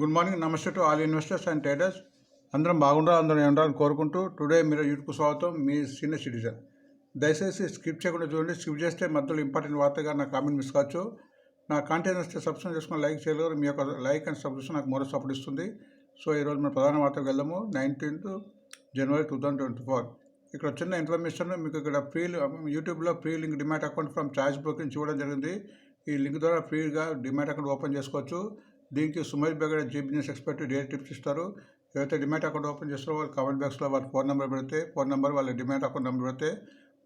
Good morning నమస్తే to all investors and traders. అందరం బాగుండాలి అందరం ఉండాలని కోరుకుంటూ టుడే మీరు యూట్యూబ్ స్వాగతం మీ సీనియర్ సిటిజన్. దయచేసి స్కిప్ చేయకుండా చూడండి స్కిప్ చేస్తే మధ్యలో ఇంపార్టెంట్ వార్తగా నా కామెంట్ మిస్ కావచ్చు. నా కంటెంట్ వస్తే సబ్స్క్రైబ్ చేసుకుని లైక్ చేయగలరు మీ యొక్క లైక్ అండ్ సబ్స్క్రిప్షన్ నాకు మరో సపోర్ట్ ఇస్తుంది. సో ఈరోజు మన ప్రధాన వార్తకు వెళ్దాము. Nineteenth January two thousand twenty four. ఇక్కడ చిన్న ఇన్ఫర్మేషన్ మీకు ఇక్కడ ఫ్రీ యూట్యూబ్లో free link demat account from charge broking చూడడం జరిగింది. ఈ లింక్ ద్వారా ఫ్రీగా డిమాట్ అకౌంట్ ఓపెన్ చేసుకోవచ్చు. దీనికి Sumesh Begada ji business expert date tips ఇస్తారు. ఎవరైతే డిమాట్ అకౌంట్ ఓపెన్ చేస్తారో వాళ్ళు కామెంట్ బాక్స్లో వాళ్ళ ఫోన్ నెంబర్ పెడితే ఫోన్ నెంబర్ వాళ్ళ డిమాట్ అకౌంట్ నెంబర్ పెడితే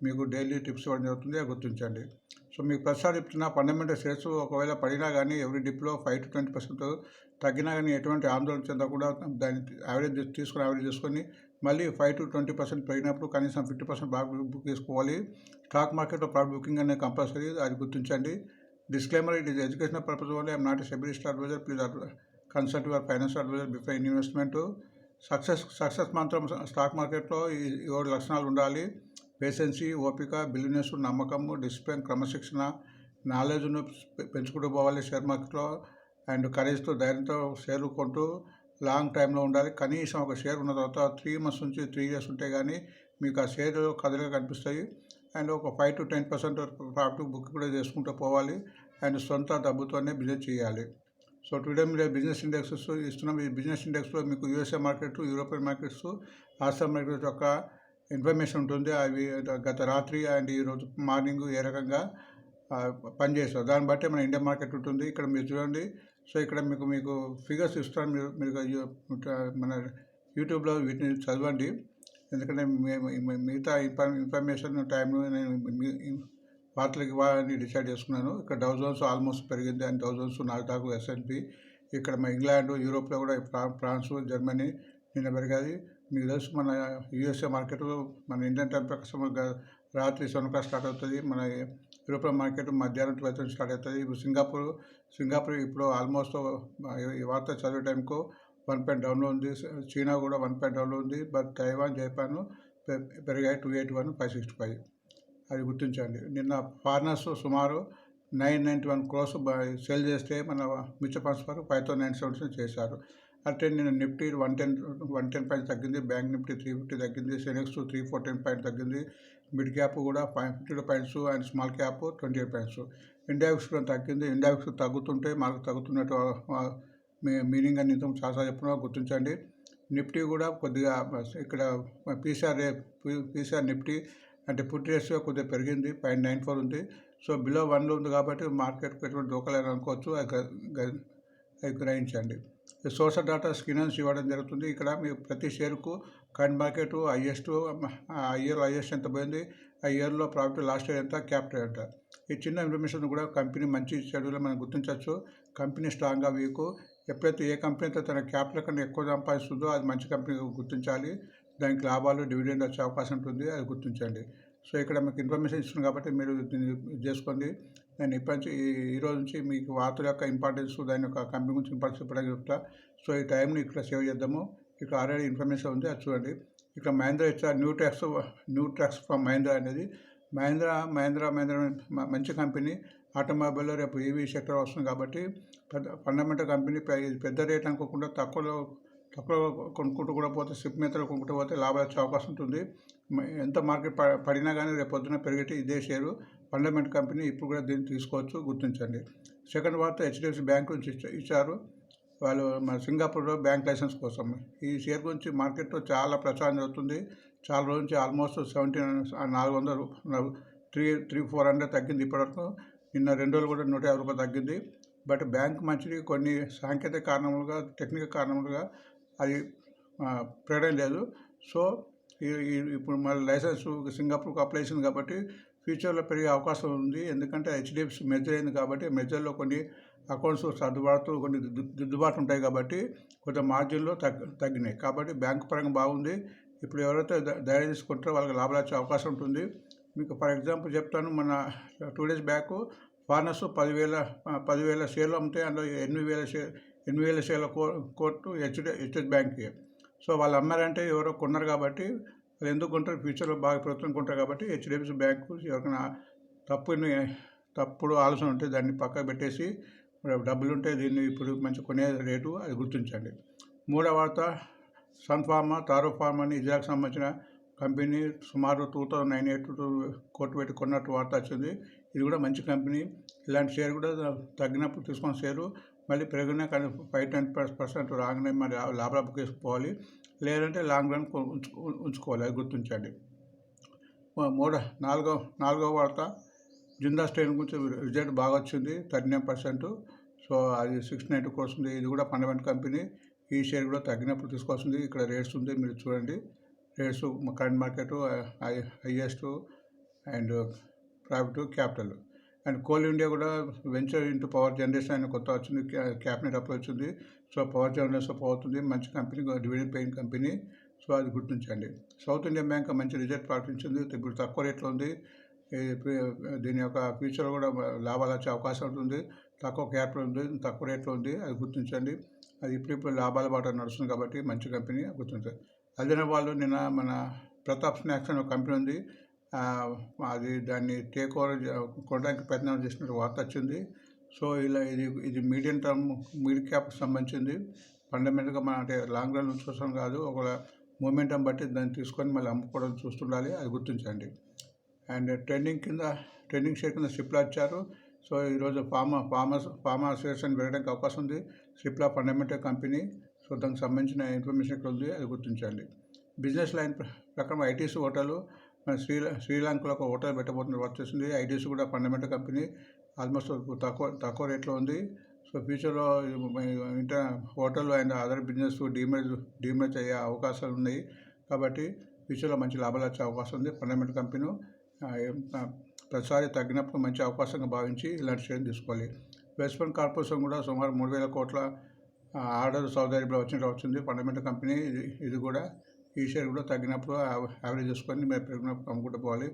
మీకు డైలీ టిప్స్ ఇవ్వడం జరుగుతుంది. అది గుర్తించండి. సో మీకు ప్రతిసారి చెప్తున్న ఫండమెంటల్ షేర్స్ ఒకవేళ పడినా కానీ ఎవ్రీ డిప్లో ఫైవ్ టు ట్వంటీ పర్సెంట్ తగ్గినా కానీ ఎటువంటి ఆందోళన చెందకుండా దాన్ని యావరేజ్ తీసుకొని యావరేజ్ చేసుకొని మళ్ళీ ఫైవ్ టు ట్వంటీ పర్సెంట్ పెరిగినప్పుడు కనీసం ఫిఫ్టీ పర్సెంట్ ప్రాఫిట్ బుక్ చేసుకోవాలి. స్టాక్ మార్కెట్లో ప్రాఫిట్ బుకింగ్ అనేది కంపల్సరీ అది గుర్తించండి. Disclaimer it is educational purpose only I'm not సెబిలిస్ట్ advisor please consult your financial advisor before investment success success మంత్రం స్టాక్ మార్కెట్లో ఈ ఏడు లక్షణాలు ఉండాలి. పేషెన్సీ ఓపిక బిజినెస్ నమ్మకము డిసిప్లిన్ క్రమశిక్షణ నాలెడ్జ్ను పెంచుకుంటూ పోవాలి షేర్ మార్కెట్లో అండ్ కరేజ్తో ధైర్యంతో షేర్లు కొంటూ లాంగ్ టైంలో ఉండాలి. కనీసం ఒక షేర్ ఉన్న తర్వాత త్రీ మంత్స్ నుంచి త్రీ ఇయర్స్ ఉంటే కానీ మీకు ఆ షేర్ కదలిగా కనిపిస్తాయి. అండ్ ఒక five to ten percent profit book కూడా చేసుకుంటూ పోవాలి. అండ్ సొంత డబ్బుతోనే బిజినెస్ చేయాలి. సో టుడే మీరు బిజినెస్ ఇండెక్స్ ఇస్తున్నాం. ఈ బిజినెస్ ఇండెక్స్లో మీకు USA market European markets Asia market యొక్క ఇన్ఫర్మేషన్ ఉంటుంది. అవి గత రాత్రి అండ్ ఈరోజు మార్నింగ్ ఏ రకంగా పనిచేస్తారు దాన్ని బట్టి మన ఇండియా మార్కెట్ ఉంటుంది. ఇక్కడ మీరు చూడండి. సో ఇక్కడ మీకు మీకు ఫిగర్స్ ఇస్తాను. మీరు మీరు మన యూట్యూబ్లో వీటిని చదవండి. ఎందుకంటే మేము మిగతా ఇన్ఫర్మేషన్ టైంలో నేను మీ- వార్తలకు ఇవ్వాలని డిసైడ్ చేసుకున్నాను. ఇక్కడ డౌ జోన్స్ ఆల్మోస్ట్ పెరిగింది. అండ్ డౌ జోన్స్ నాటాకు ఎస్ఎన్పి ఇక్కడ మన ఇంగ్లాండ్ యూరోప్లో కూడా ఫ్రాన్స్ జర్మనీ నిన్న పెరిగాది మీకు తెలుసు మన యూఎస్ఏ మార్కెట్ మన ఇండియన్ టైం ప్రకారం రాత్రి సెవెన్ సొనక స్టార్ట్ అవుతుంది. మన యూరోపియన్ మార్కెట్ మధ్యాహ్నం ట్వెల్త్ నుంచి స్టార్ట్ అవుతుంది. ఇప్పుడు సింగపూర్ సింగపూర్ ఇప్పుడు ఆల్మోస్ట్ ఈ వార్త చదివే టైంకు వన్ పాయింట్ డౌన్లో ఉంది. చైనా కూడా వన్ పాయింట్ డౌన్లో ఉంది. బట్ తైవాన్ జపాన్ పెరిగాయి. Two eight one five sixty five. అది గుర్తించండి. నిన్న ఫారినర్స్ సుమారు nine ninety one crores sale చేస్తే మన మ్యూచువల్ ఫండ్స్ వరకు ఫైవ్ థౌసండ్ నైన్ సెవెంటీ చేశారు. అంటే నేను Nifty one ten one ten point తగ్గింది బ్యాంక్ నిఫ్టీ త్రీ ఫిఫ్టీ తగ్గింది Sensex three four ten point తగ్గింది మిడ్ క్యాప్ కూడా five fifty two points and small cap twenty eight points. ఇండాక్స్ కూడా తగ్గింది. ఇండియాక్స్ తగ్గుతుంటే మనకు తగ్గుతున్నట్టు మీ- మీనింగ్ అని ఇంత చాలా చెప్పినా గుర్తించండి. నిఫ్టీ కూడా కొద్దిగా ఇక్కడ పీసీఆర్ పీసీఆర్ నిఫ్టీ అంటే పుట్ రేషియో కొద్దిగా పెరిగింది పాయింట్ నైన్ ఫోర్ ఉంది. సో బిలో వన్లో ఉంది కాబట్టి మార్కెట్కి ఎటువంటి దూకలేని అనుకోవచ్చు అది గ్రహించండి. సోషల్ డాటా స్కినర్స్ ఇవ్వడం జరుగుతుంది. ఇక్కడ మీకు ప్రతి షేర్కు కరెంట్ మార్కెట్ హైయెస్ట్ ఆ ఇయర్ హైయెస్ట్ ఎంత పోయింది ఆ ఇయర్లో ప్రాఫిట్ లాస్ట్ ఇయర్ ఎంత క్యాపిటల్ ఎంత. ఈ చిన్న ఇన్ఫర్మేషన్ కూడా కంపెనీ మంచి చెడులో మనం గుర్తించవచ్చు. కంపెనీ స్ట్రాంగ్గా వీకు. ఎప్పుడైతే ఏ కంపెనీ అయితే తన క్యాపిటల్ కన్నా ఎక్కువ సంపాదిస్తుందో అది మంచి కంపెనీ గుర్తించాలి. దానికి లాభాలు డివిడెండ్ వచ్చే అవకాశం ఉంటుంది అది గుర్తించండి. సో ఇక్కడ మీకు ఇన్ఫర్మేషన్ ఇస్తుంది కాబట్టి మీరు దీన్ని చేసుకోండి. నేను ఇప్పటి నుంచి ఈ- రోజు నుంచి మీకు వార్తల యొక్క ఇంపార్టెన్స్ దాని యొక్క కంపెనీ గురించి ఇంపార్టెన్స్ చెప్పడానికి చెప్తా. సో ఈ టైంని ఇక్కడ సేవ్ చేద్దాము. ఇక్కడ ఆల్రెడీ ఇన్ఫర్మేషన్ ఉంది అది చూడండి. ఇక్కడ మహేంద్ర ఇచ్చారు new tax new tax from Mahindra అనేది. మహేంద్ర మహేంద్ర మహేంద్ర మంచి కంపెనీ. ఆటోమొబైల్లో రేపు ఈవీ సెక్టర్ వస్తుంది కాబట్టి పెద్ద ఫండమెంటల్ కంపెనీ పెద్ద రేట్ అనుకోకుండా తక్కువలో తక్కువ కొనుక్కుంటూ కూడా పోతే సిప్ మెత్తలు కొనుక్కుంటూ పోతే లాభాలు వచ్చే అవకాశం ఉంటుంది. ఎంత మార్కెట్ పడినా కానీ రేపు పొద్దున పెరిగేటి ఇదే షేరు ఫండమెంట్ కంపెనీ ఇప్పుడు కూడా దీన్ని తీసుకోవచ్చు గుర్తించండి. సెకండ్ వార్త హెచ్డిఎఫ్సి బ్యాంక్ నుంచి ఇచ్చారు. వాళ్ళు మన సింగపూర్లో బ్యాంక్ లైసెన్స్ కోసం. ఈ షేర్ గురించి మార్కెట్లో చాలా ప్రచారం జరుగుతుంది. చాలా రోజు నుంచి ఆల్మోస్ట్ సెవెంటీన్ నాలుగు వందలు త్రీ త్రీ ఫోర్ హండ్రెడ్ తగ్గింది ఇప్పటివరకు. నిన్న రెండు రోజులు కూడా నూట యాభై రూపాయలు తగ్గింది. బట్ బ్యాంక్ మంచిది కొన్ని సాంకేతిక కారణములుగా టెక్నికల్ కారణములుగా అది ఆ, లేదు. సో ఈ- ఇప్పుడు మళ్ళీ లైసెన్స్ సింగపూర్కి అప్లై చేసింది కాబట్టి ఫ్యూచర్లో పెరిగే అవకాశం ఉంది. ఎందుకంటే హెచ్డిఎఫ్సి మెజర్ అయింది కాబట్టి మెజర్లో కొన్ని అకౌంట్స్ సర్దుబాటు కొన్ని దిద్దుబాటు ఉంటాయి కాబట్టి కొంచెం మార్జిన్లో తగ్గ తగ్గినాయి. కాబట్టి బ్యాంక్ పరంగా బాగుంది. ఇప్పుడు ఎవరైతే ధైర్యం తీసుకుంటారో వాళ్ళకి లాభాలు వచ్చే అవకాశం ఉంటుంది. మీకు ఫర్ ఎగ్జాంపుల్ చెప్తాను మన టూ డేస్ బ్యాక్ ఫార్నర్స్ పదివేల పదివేల షేర్లు అమ్మితే అందులో ఎనిమిది వేల షేర్ ఎనిమిది కో కోర్టు హెచ్డి హెచ్ఎస్ బ్యాంక్కి. సో వాళ్ళు అమ్మారంటే ఎవరో కొన్నారు కాబట్టి వాళ్ళు ఎందుకు కొంటారు? ఫ్యూచర్లో బాగా ప్రభుత్వం కొంటారు కాబట్టి హెచ్డిఎఫ్సి బ్యాంకు ఎవరికైనా తప్పుని తప్పుడు ఆలోచన ఉంటే దాన్ని పక్కకు పెట్టేసి డబ్బులు ఉంటే దీన్ని ఇప్పుడు మంచి కొనే రేటు అది గుర్తించండి. మూడవ వార్త సన్ ఫార్మా తారో ఫార్మా అని ఇజ్రాక్ సంబంధించిన కంపెనీ సుమారు two thousand nine eight two కోటి పెట్టి కొన్నట్టు వార్త వచ్చింది. ఇది కూడా మంచి కంపెనీ. ఇలాంటి షేర్ కూడా తగ్గినప్పుడు తీసుకున్న షేరు మళ్ళీ పెరిగినా కానీ ఫైవ్ టెన్ పర్సెంట్ రాగానే మరి లాభాలకు వేసుకోవాలి లేదంటే లాంగ్ రన్ ఉంచుకోవాలి. అది గుర్తించండి. మూడో నాలుగో నాలుగో వార్త. జిందా స్టేన్ గురించి రిజల్ట్ బాగా వచ్చింది. Thirty nine percent. సో అది సిక్స్ నైంటీ కోర్స్ ఉంది. ఇది కూడా ఫండమెంటల్ కంపెనీ. ఈ షేర్ కూడా తగ్గినప్పుడు తీసుకోవాల్సింది ఇక్కడ రేట్స్ ఉంది. మీరు చూడండి. Rates current market highest and private capital. And coal India కూడా వెంచర్ ఇంటూ పవర్ జనరేషన్ అని కొత్త వచ్చింది క్యాబినెట్ అప్లై వచ్చింది. సో పవర్ జనరేషన్ పోతుంది మంచి company dividend paying company. So అది గుర్తించండి. సౌత్ ఇండియన్ బ్యాంక్ మంచి రిజల్ట్ ప్రకటించింది. ఇప్పుడు తక్కువ రేట్లో ఉంది. దీని యొక్క ఫ్యూచర్ కూడా లాభాలు వచ్చే అవకాశం ఉంటుంది. తక్కువ క్యాపిటల్ ఉంది తక్కువ రేట్లో ఉంది. అది గుర్తించండి. అది ఇప్పుడిప్పుడు లాభాల బాట నడుస్తుంది కాబట్టి మంచి కంపెనీ గుర్తించాలి అదే వాళ్ళు నిన్న మన ప్రతాప్ స్నాక్స్ అనే కంపెనీ ఉంది. అది దాన్ని టేక్ ఓవర్ కొనడానికి ప్రయత్నం చేసినట్టు వార్త వచ్చింది. సో ఇలా ఇది ఇది మీడియం టర్మ్ మిడ్ క్యాప్ సంబంధించింది. ఫండమెంటల్గా మన అంటే లాంగ్ రన్ చూసాం కాదు. ఒక మూమెంటం బట్టి దాన్ని తీసుకొని మళ్ళీ అమ్ముకోవడం చూస్తుండాలి. అది గుర్తించండి. అండ్ ట్రెండింగ్ కింద ట్రెండింగ్ షేర్ కింద సిప్లా ఇచ్చారు. సో ఈరోజు ఫార్మా ఫార్మర్స్ ఫార్మా అసోసియేషన్ పెరగడానికి అవకాశం ఉంది. సిప్లా ఫండమెంటల్ కంపెనీ సో దానికి సంబంధించిన ఇన్ఫర్మేషన్ ఇక్కడ ఉంది. అది గుర్తించండి. బిజినెస్ లైన్ ప్రకారం ఐటీసీ హోటల్. శ్రీ శ్రీలంకలో ఒక హోటల్ పెట్టబోతుంది వర్క్ చేస్తుంది. ఐటీసీ కూడా ఫండమెంటల్ కంపెనీ. ఆల్మోస్ట్ తక్కువ తక్కువ రేట్లో ఉంది. సో ఫ్యూచర్లో inter hotel and other business damage damage అయ్యే అవకాశాలు ఉన్నాయి. కాబట్టి ఫ్యూచర్లో మంచి లాభాలు వచ్చే అవకాశం ఉంది. ఫండమెంటల్ కంపెనీ ప్రతిసారి తగ్గినప్పుడు మంచి అవకాశంగా భావించి ఇలాంటి షేర్ తీసుకోవాలి. వెస్ట్మెంట్ కార్పొరేషన్ కూడా సుమారు మూడు వేల కోట్ల ఆర్డర్ సౌదీ అరేబియాలో వచ్చినట్టు వచ్చింది ఫండమెంటల్ కంపెనీ ఇది ఇది కూడా ఈ షేర్ కూడా తగ్గినప్పుడు యావరేజ్ చేసుకొని మేము పెరిగినప్పుడు అమ్ముకుంటూ పోవాలి.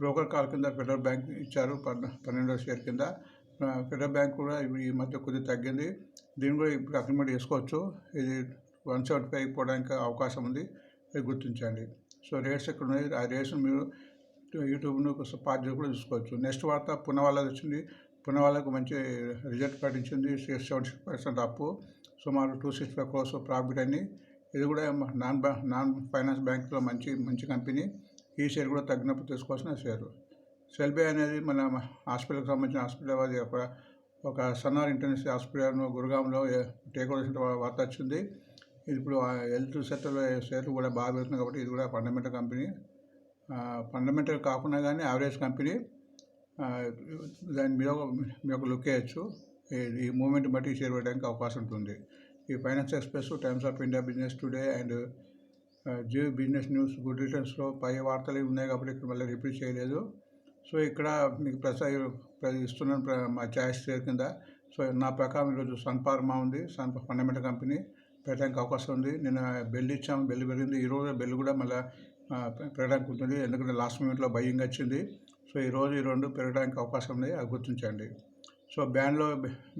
బ్రోకర్ కాల్ కింద ఫెడరల్ బ్యాంక్ ఇచ్చారు పన్నెండో షేర్ కింద. ఫెడరల్ బ్యాంక్ కూడా ఈ మధ్య కొద్దిగా తగ్గింది. దీన్ని కూడా ఇప్పుడు అగ్రిమెంట్ చేసుకోవచ్చు. ఇది వన్ సెవెంటీ ఫైవ్ పోవడానికి అవకాశం ఉంది. అది గుర్తించండి. సో రేట్స్ ఎక్కడ ఉన్నాయి? ఆ రేట్స్ మీరు యూట్యూబ్ను పార్ట్ కూడా చూసుకోవచ్చు. నెక్స్ట్ వార్త పునవాళ్ళది వచ్చింది. పునవాళ్ళకు మంచి రిజల్ట్ ప్రకటించింది. సిక్స్ సెవెంటీ పర్సెంట్ అప్పు. సుమారు two six five crores profit అని ఇది కూడా నాన్ బ్యా నాన్ ఫైనాన్స్ బ్యాంక్లో మంచి మంచి కంపెనీ. ఈ షేర్ కూడా తగ్గినప్పుడు తీసుకోవాల్సిన షేరు. సెల్బే అనేది మన హాస్పిటల్కి సంబంధించిన హాస్పిటల్ అది ఒక ఒక సన్నార్ ఇంటర్నేషనల్ హాస్పిటల్ గురుగాంలో టేక్ ఓవర్ వార్త వచ్చింది. ఇది ఇప్పుడు హెల్త్ సెక్టర్లో షేర్లు కూడా బాగా పెరుగుతుంది కాబట్టి ఇది కూడా ఫండమెంటల్ కంపెనీ. ఫండమెంటల్ కాకుండా కానీ యావరేజ్ కంపెనీ. దాని మీద మీ ఒక లుక్ వేయచ్చు. ఈ మూమెంట్ బట్టి షేర్ పెట్టడానికి అవకాశం ఉంటుంది. ఈ finance express times of India business today and Jio business news good రిటర్న్స్లో పై వార్తలు ఉన్నాయి కాబట్టి ఇక్కడ మళ్ళీ రిపీట్ చేయలేదు. సో ఇక్కడ మీకు ప్రసాద ఇస్తున్నాను మా ఛాయిస్ షేర్ కింద. సో నా ప్రకారం ఈరోజు సన్ ఫార్మా ఉంది సన్ ఫండమెంటల్ కంపెనీ పెట్టడానికి అవకాశం ఉంది. నిన్న బెల్ ఇచ్చాము బెల్ పెరిగింది. ఈరోజు బెల్ కూడా మళ్ళీ పెరగడానికి ఉంటుంది ఎందుకంటే లాస్ట్ మినిట్లో భయంగా వచ్చింది. సో ఈరోజు ఈ రెండు పెరగడానికి అవకాశం ఉంది. అది గుర్తించండి. సో బ్యాండ్లో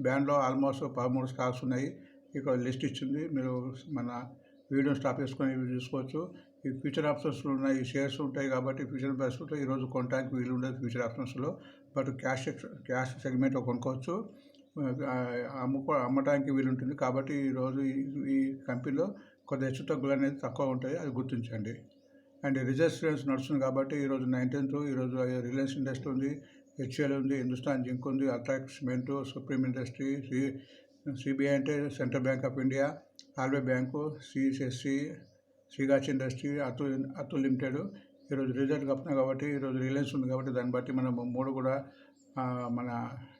బ్యాండ్లో ఆల్మోస్ట్ పదమూడు స్టాక్స్ ఉన్నాయి. ఇక్కడ లిస్ట్ ఇచ్చింది. మీరు మన వీడియో స్టాప్ చేసుకొని చూసుకోవచ్చు. ఈ ఫ్యూచర్ ఆప్షన్స్లో ఉన్నాయి ఈ షేర్స్ ఉంటాయి కాబట్టి ఫ్యూచర్ ప్రైస్లో ఈరోజు కొనడానికి వీలు ఉండదు ఫ్యూచర్ ఆప్షన్స్లో. బట్ క్యాష్ క్యాష్ సెగ్మెంట్లో కొనుక్కోవచ్చు. అమ్ముకో అమ్మడానికి వీలు ఉంటుంది కాబట్టి ఈరోజు ఈ కంపెనీలో కొద్ది హెచ్చు తగ్గులు అనేది తక్కువ ఉంటాయి. అది గుర్తించండి. అండ్ రిజర్వేషన్స్ నడుస్తుంది కాబట్టి ఈరోజు నైన్టీన్త్ ఈరోజు రిలయన్స్ ఇండస్ట్రీ ఉంది హెచ్ఎల్ ఉంది హిందుస్థాన్ జింక్ ఉంది UltraTech Cement Supreme industry C CBI అంటే central bank of India RBI bank CSC శ్రీగాచి industry Atul Atul limited. ఈరోజు రిజల్ట్ కప్పినా కాబట్టి ఈరోజు రిలయన్స్ ఉంది కాబట్టి దాన్ని బట్టి మనం మూడు కూడా మన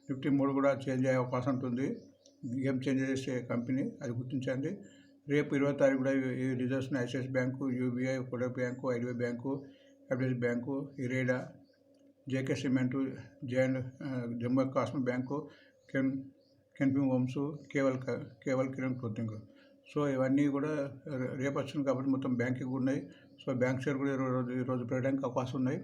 నిఫ్టీ మూడు కూడా చేంజ్ అయ్యే అవకాశం ఉంటుంది. గేమ్ చేంజ్ చేసే కంపెనీ అది గుర్తించండి. రేపు ఇరవై తారీఖు కూడా ఈ reserves ICS bank UBI Kotak bank IDBI bank FDS bank IREDA JK cement and Jammu Kashmir bank can Canfin homes Kewal Kewal Kiran clothing so ఇవన్నీ కూడా రేపు వచ్చింది కాబట్టి మొత్తం బ్యాంకింగ్ ఉన్నాయి. సో బ్యాంక్ షేర్ కూడా ఈరోజు ఈరోజు పెరగడానికి అవకాశం ఉన్నాయి.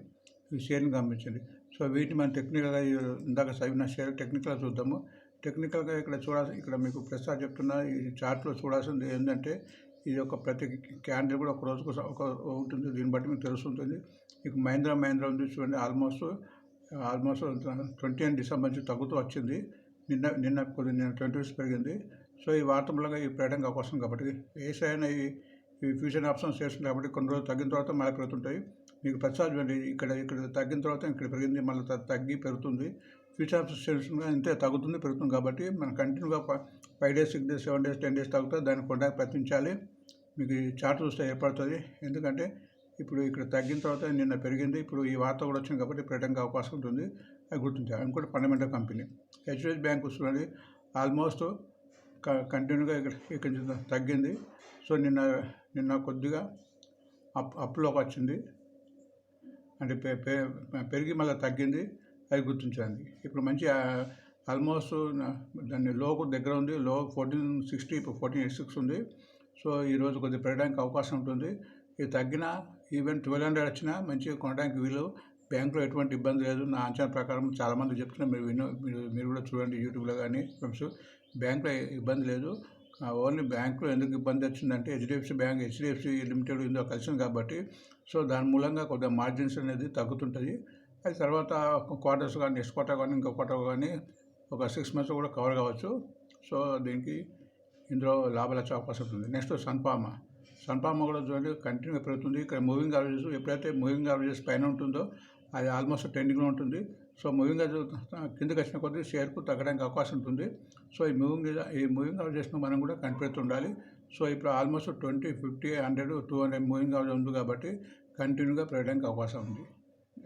ఈ షేర్ని గమనించండి. సో వీటిని మనం టెక్నికల్గా ఇందాక చదివిన షేర్ టెక్నికల్గా చూద్దాము. టెక్నికల్గా ఇక్కడ చూడాల్సి ఇక్కడ మీకు ప్రసాద్ చెప్తున్నా ఈ చార్ట్లో చూడాల్సింది ఏంటంటే ఇది ఒక ప్రతి క్యాండిల్ కూడా ఒక రోజుకు ఒక ఉంటుంది. దీన్ని బట్టి మీకు తెలుస్తుంటుంది మీకు మహేంద్ర మహేంద్ర ఉంది చూడండి. Almost almost twenty and December నుంచి తగ్గుతూ వచ్చింది. నిన్న నిన్న కొద్ది నిన్న ట్వంటీ రూపీస్ పెరిగింది. సో ఈ వార్త మూలంగా ఈ పెరగడానికి అవకాశం కాబట్టి ఏసైనా ఈ ఫ్యూచర్ ఆప్షన్స్ చేస్తుంది కాబట్టి కొన్ని రోజులు తగ్గిన తర్వాత మళ్ళీ పెరుగుతుంటాయి. మీకు ప్రతిసారి చూడండి ఇక్కడ ఇక్కడ తగ్గిన తర్వాత ఇక్కడ పెరిగింది మళ్ళీ తగ్గి పెరుగుతుంది. ఫ్యూచర్ ఆప్షన్స్ చేస్తున్నా ఇంతే తగ్గుతుంది పెరుగుతుంది కాబట్టి మనం కంటిన్యూగా five days six days seven days ten days తగ్గుతుంది. దాన్ని కొనడానికి ప్రయత్నించాలి. మీకు చార్ట్ చూస్తే ఏర్పడుతుంది. ఎందుకంటే ఇప్పుడు ఇక్కడ తగ్గిన తర్వాత నిన్న పెరిగింది. ఇప్పుడు ఈ వార్త కూడా వచ్చింది కాబట్టి పెట్టడానికి అవకాశం ఉంటుంది. అది గుర్తించాలి ఇంకోటి ఫండమెంటల్ కంపెనీ హెచ్డిఎఫ్ బ్యాంక్ వస్తున్నది ఆల్మోస్ట్ కంటిన్యూగా ఇక్కడ ఇక్కడ నుంచి తగ్గింది. సో నిన్న నిన్న కొద్దిగా అప్ అప్లోకి వచ్చింది. అంటే పె పెరిగి మళ్ళీ తగ్గింది. అది గుర్తించండి ఇప్పుడు మంచి ఆల్మోస్ట్ దాన్ని లోకు దగ్గర ఉంది. లో ఫోర్టీన్ సిక్స్టీ ఇప్పుడు ఫోర్టీన్ ఎయిట్ సిక్స్ ఉంది. సో ఈరోజు కొద్దిగా పెరగడానికి అవకాశం ఉంటుంది. ఇది తగ్గినా ఈవెన్ ట్వెల్వ్ హండ్రెడ్ వచ్చినా మంచిగా కొనడానికి వీలు. బ్యాంకులో ఎటువంటి ఇబ్బంది లేదు. నా అంచనా ప్రకారం చాలామంది చెప్తున్నారు మీరు వినో మీరు మీరు కూడా చూడండి యూట్యూబ్లో కానీ ఫ్రెండ్స్. బ్యాంకులో ఇబ్బంది లేదు. ఓన్లీ బ్యాంకులో ఎందుకు ఇబ్బంది వచ్చిందంటే హెచ్డిఎఫ్సి బ్యాంక్ హెచ్డిఎఫ్సి లిమిటెడ్ ఇందులో కలిసింది కాబట్టి. సో దాని మూలంగా కొద్దిగా మార్జిన్స్ అనేది తగ్గుతుంటుంది. అది తర్వాత క్వార్టర్స్ కానీ నెక్స్ట్ క్వార్టర్ కానీ ఇంకో క్వార్టర్ కానీ ఒక సిక్స్ మంత్స్ కూడా కవర్ కావచ్చు. సో దీనికి ఇందులో లాభాలు వచ్చే అవకాశం ఉంటుంది. నెక్స్ట్ సన్ఫార్మా. సన్ఫార్మా కూడా చూడండి కంటిన్యూ పెరుగుతుంది. ఇక్కడ మూవింగ్ యావరేజెస్ ఎప్పుడైతే మూవింగ్ యావరేజెస్ పైన ఉంటుందో అది ఆల్మోస్ట్ ట్రెండింగ్లో ఉంటుంది. సో మూవింగ్ కిందకి వచ్చిన కొద్దీ షేర్కు తగ్గడానికి అవకాశం ఉంటుంది. సో ఈ మూవింగ్ ఈ మూవింగ్ చేసిన మనం కూడా కనిపెడుతుండాలి. సో ఇప్పుడు almost twenty fifty hundred two hundred moving average ఉంది కాబట్టి కంటిన్యూగా పెరగడానికి అవకాశం ఉంది.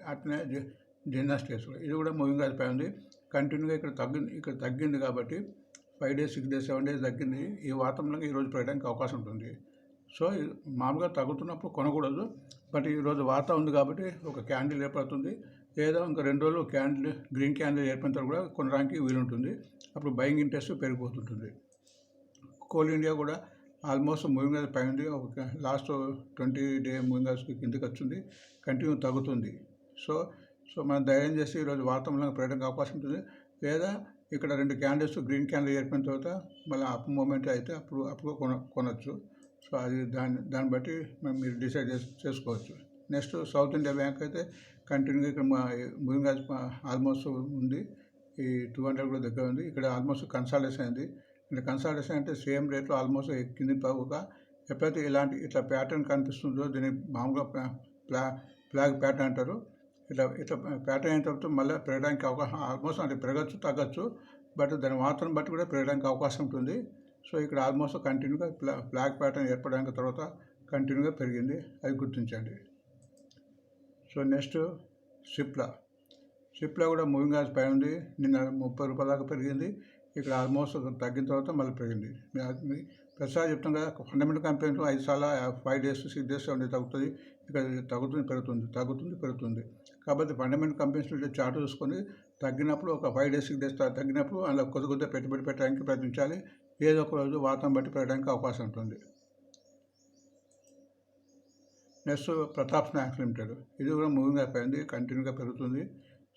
అట్లనే జి- జిన్నా స్టేట్స్ ఇది కూడా మూవింగ్ యావరేజ్ పై ఉంది. కంటిన్యూగా ఇక్కడ తగ్గింది ఇక్కడ తగ్గింది కాబట్టి five days six days seven days తగ్గింది. ఈ వాతావరణంలో ఈరోజు పెరగడానికి అవకాశం ఉంటుంది. సో మామూలుగా తగ్గుతున్నప్పుడు కొనకూడదు. బట్ ఈరోజు వార్త ఉంది కాబట్టి ఒక క్యాండిల్ ఏర్పడుతుంది. లేదా ఇంకా రెండు రోజులు క్యాండిల్ గ్రీన్ క్యాండిల్ ఏర్పడిన తర్వాత కూడా కొనడానికి వీలుంటుంది. అప్పుడు బయింగ్ ఇంట్రెస్ట్ పెరిగిపోతుంటుంది. కోల్ ఇండియా కూడా ఆల్మోస్ట్ మూవింగ్ అది పై ఉంది ఒక last twenty day moving average కిందకి వచ్చింది. కంటిన్యూ తగ్గుతుంది. సో సో మనం ధైర్యం చేసి ఈరోజు వాతావరణంలో పెట్టడానికి అవకాశం ఉంటుంది. లేదా ఇక్కడ రెండు క్యాండిల్స్ గ్రీన్ క్యాండిల్ ఏర్పడిన తర్వాత మళ్ళీ అప్ మూమెంట్ అయితే అప్పుడు అప్పుడు కొన కొనవచ్చు సో అది దాన్ని దాన్ని బట్టి మేము మీరు డిసైడ్ చేసుకోవచ్చు. నెక్స్ట్ సౌత్ ఇండియా బ్యాంక్ అయితే కంటిన్యూగా ఇక్కడ మా మూవింగ్ ఆల్మోస్ట్ ఉంది. ఈ టూ హండ్రెడ్ కూడా దగ్గర ఉంది. ఇక్కడ ఆల్మోస్ట్ కన్సల్టేషన్ అయింది. అంటే కన్సల్టేషన్ అంటే సేమ్ రేట్లో ఆల్మోస్ట్ కింది పోక ఎప్పుడైతే ఇలాంటి ఇట్లా ప్యాటర్న్ కనిపిస్తుందో దీన్ని మామూలుగా ప్లా ప్లా ఫ్లాగ్ ప్యాటర్న్ అంటారు. ఇట్లా ఇట్లా ప్యాటర్న్ అయిన తర్వాత మళ్ళీ పెరగడానికి అవకాశం ఆల్మోస్ట్ అంటే పెరగచ్చు తగ్గచ్చు. బట్ దాని మాత్రం బట్టి కూడా పెరగడానికి అవకాశం ఉంటుంది. సో ఇక్కడ ఆల్మోస్ట్ కంటిన్యూగా ఫ్లా ఫ్లాగ్ ప్యాటర్న్ ఏర్పడడానికి తర్వాత కంటిన్యూగా పెరిగింది. అది గుర్తించండి. So next Cipla. సిప్లా కూడా మూవింగ్ యాజ్ పై ఉంది. నిన్న ముప్పై రూపాయల దాకా పెరిగింది. ఇక్కడ ఆల్మోస్ట్ తగ్గిన తర్వాత మళ్ళీ పెరిగింది. మీ- ప్రతిసారి చెప్తాం కదా ఫండమెంటల్ కంపెనీలో ఐదు సార్లు ఫైవ్ డేస్ సిక్స్ డేస్ ఉండే తగ్గుతుంది. ఇక్కడ తగ్గుతుంది పెరుగుతుంది తగ్గుతుంది పెరుగుతుంది. కాబట్టి ఫండమెంటల్ కంపెనీస్ నుండి చార్ట్ చూసుకొని తగ్గినప్పుడు ఒక ఫైవ్ డేస్ సిక్స్ డేస్ తగ్గినప్పుడు అందులో కొద్ది కొద్దిగా పెట్టుబడి పెట్టడానికి ప్రయత్నించాలి. ఏదో ఒక రోజు వాతం బట్టి పెరగడానికి అవకాశం ఉంటుంది. Next Pratap snacks limited. ఇది కూడా మూవింగ్ అయిపోయింది కంటిన్యూగా పెరుగుతుంది.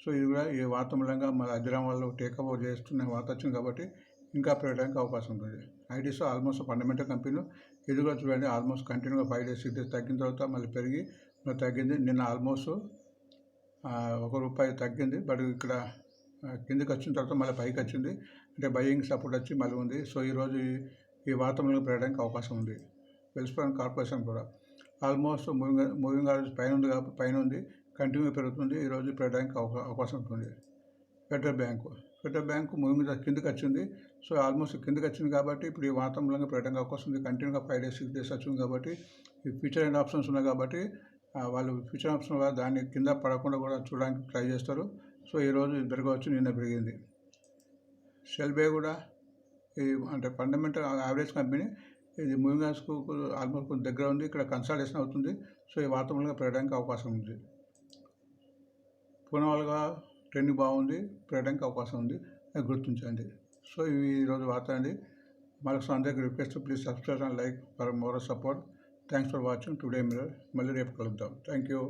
సో ఇది కూడా ఈ వాతావరణంగా మన అధిరం వాళ్ళు టేక్ ఓవర్ చేస్తున్న వాత వచ్చింది కాబట్టి ఇంకా పెరగడానికి అవకాశం ఉంటుంది. ఐడిస్ ఆల్మోస్ట్ ఫండమెంటల్ కంపెనీ ఇది కూడా చూడండి ఆల్మోస్ట్ కంటిన్యూగా ఫైవ్ డేస్ సిక్స్ డేస్ తగ్గిన తర్వాత మళ్ళీ పెరిగి మళ్ళీ తగ్గింది. నిన్న ఆల్మోస్ట్ ఒక రూపాయి తగ్గింది. బట్ ఇక్కడ కిందకి వచ్చిన తర్వాత మళ్ళీ పైకి వచ్చింది. అంటే బయింగ్ సపోర్ట్ వచ్చి మళ్ళీ ఉంది. సో ఈరోజు ఈ- ఈ వాతావరణంలో పెరగడానికి అవకాశం ఉంది. వెల్స్పాన్ కార్పొరేషన్ కూడా. ఆల్మోస్ట్ మూవింగ్ మూవింగ్ ఆర్డర్స్ పైన ఉంది కాబట్టి పైన ఉంది కంటిన్యూ పెరుగుతుంది. ఈరోజు పెరగడానికి అవకా- అవకాశం ఉంటుంది. Federal bank. Federal bank moving కిందకి వచ్చింది. సో ఆల్మోస్ట్ కిందకి వచ్చింది కాబట్టి ఇప్పుడు ఈ వాతావరణంలో పెరగడానికి అవకాశం ఉంది. కంటిన్యూగా ఫైవ్ డేస్ సిక్స్ డేస్ వచ్చింది కాబట్టి ఈ ఫ్యూచర్ అండ్ ఆప్షన్స్ ఉన్నాయి కాబట్టి వాళ్ళు ఫ్యూచర్ ఆప్షన్ వల్ల దాన్ని కింద పడకుండా కూడా చూడడానికి ట్రై చేస్తారు. సో ఈరోజు ఇది పెరగవచ్చు నిన్న పెరిగింది. సెల్బే కూడా ఈ అంటే ఫండమెంటల్ యావరేజ్ కంపెనీ ఇది మూవింగ్ ఆల్మోస్ట్ కొంచెం దగ్గర ఉంది ఇక్కడ కన్సల్టేషన్ అవుతుంది. సో ఈ వాతావరణంలో పెరగడానికి అవకాశం ఉంది. పునవాలుగా ట్రెండ్ బాగుంది పెరగడానికి అవకాశం ఉంది. అది గుర్తించండి. సో ఇవి ఈరోజు వార్త అండి. మరొక అందరికి request please subscribe and like for more support thanks for watching today mirror మళ్ళీ రేపు కలుద్దాం. Thank you